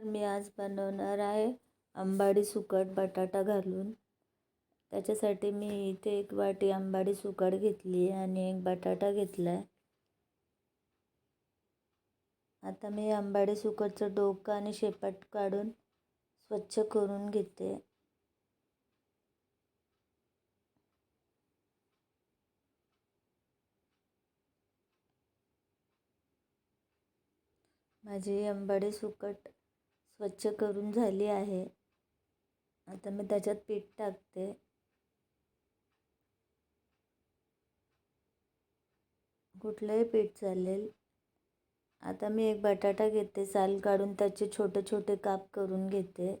तर मी आज बनवणार आहे आंबाडी सुकट बटाटा घालून. त्याच्यासाठी मी इथे एक वाटी आंबाडी सुकट घेतली आहे आणि एक बटाटा घेतला आहे. आता मी आंबाडी सुकटचं डोकं आणि शेपट काढून स्वच्छ करून घेते. माझी आंबाडी सुकट स्वच्छ करून झाली आहे. आता मी त्याच्यात पीठ टाकते. कुठलंही पीठ चालेल. आता मी एक बटाटा घेते साल काढून त्याचे छोटे छोटे काप करून घेते.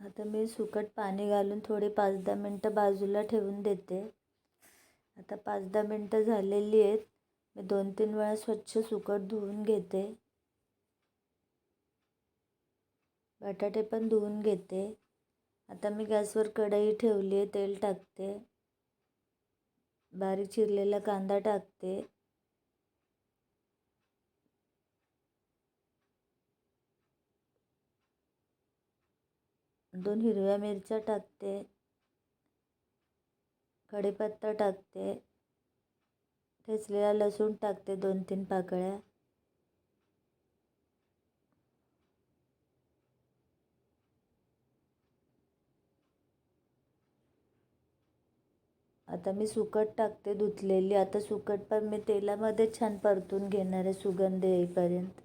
आता मी सुकट पाणी घालून थोडे पाच दहा मिनटं बाजूला ठेवून देते. आता पाच दहा मिनटं झालेली आहेत. मी दोन तीन वेळा स्वच्छ सुकट धुवून घेते. बटाटे पण धुवून घेते. आता मी गॅसवर कढई ठेवली आहे तेल टाकते. बारीक चिरलेला कांदा टाकते. दोन हिरव्या मिरच्या टाकते. कढीपत्ता टाकते. ठेचलेला लसूण टाकते दोन तीन पाकळ्या. आता मी सुकट टाकते धुतलेली. आता सुकट पण मी तेलामध्ये छान परतून घेणार आहे सुगंध येईपर्यंत.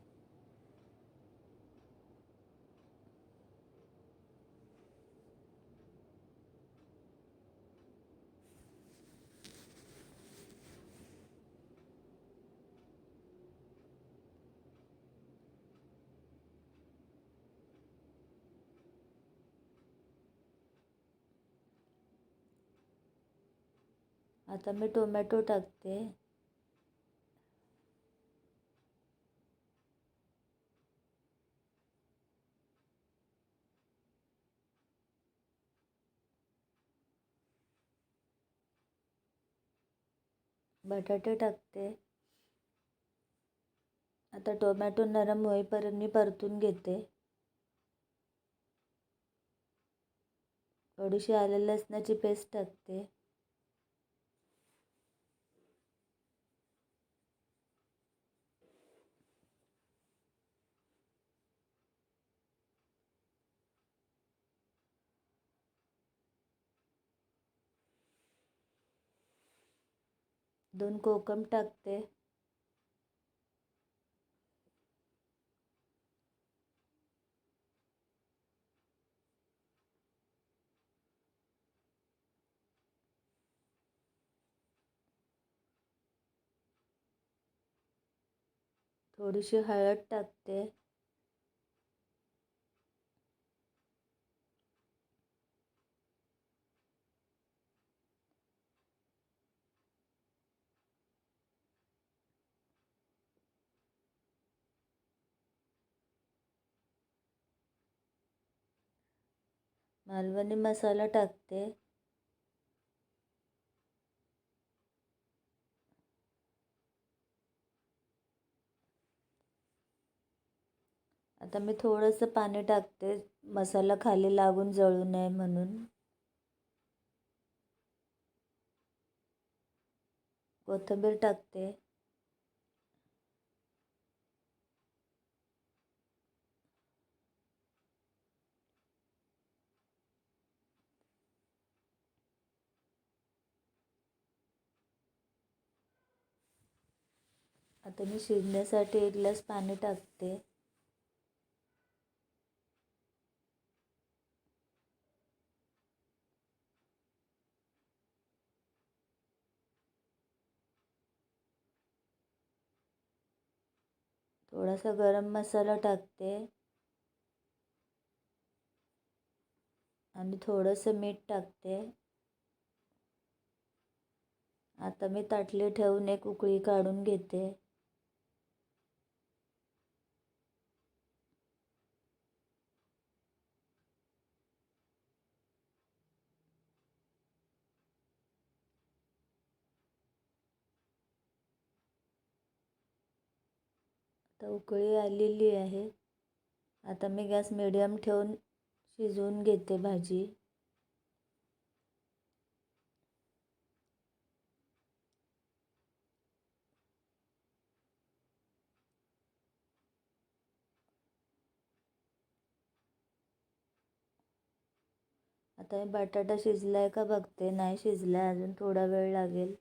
आता मी टोमॅटो टाकते. बटाटे टाकते. आता टोमॅटो नरम होईपर्यंत मी परतून घेते. थोडीशी आले लसणाची पेस्ट टाकते. दोन कोकम टाकते. थोडीशी हळद टाकते. मालवणी मसाला टाकते. आता मी थोडंसं पाणी टाकते. मसाला खाली लागून जळू नये म्हणून. कोथिंबीर टाकते. आता मी शिजण्यासाठी एक ग्लास पाणी टाकते. थोडासा गरम मसाला टाकते. आणि थोडंसं मीठ टाकते. आता मी ताटली ठेवून एक उकळी काढून घेते. आता उकळी आलेली आहे. आता मी गॅस मिडियम ठेवून शिजवून घेते भाजी. आता मी बटाटा आहे का बघते. नाही शिजलाय अजून थोडा वेळ लागेल.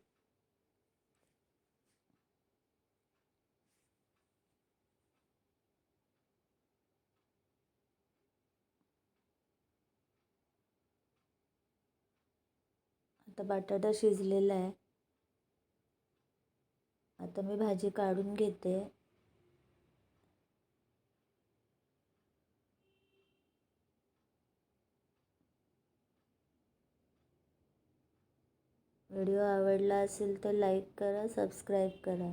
आता बटाटा शिजलेला आहे. आता मी भाजी काढून घेते. व्हिडिओ आवडला असेल तर लाईक करा सबस्क्राईब करा.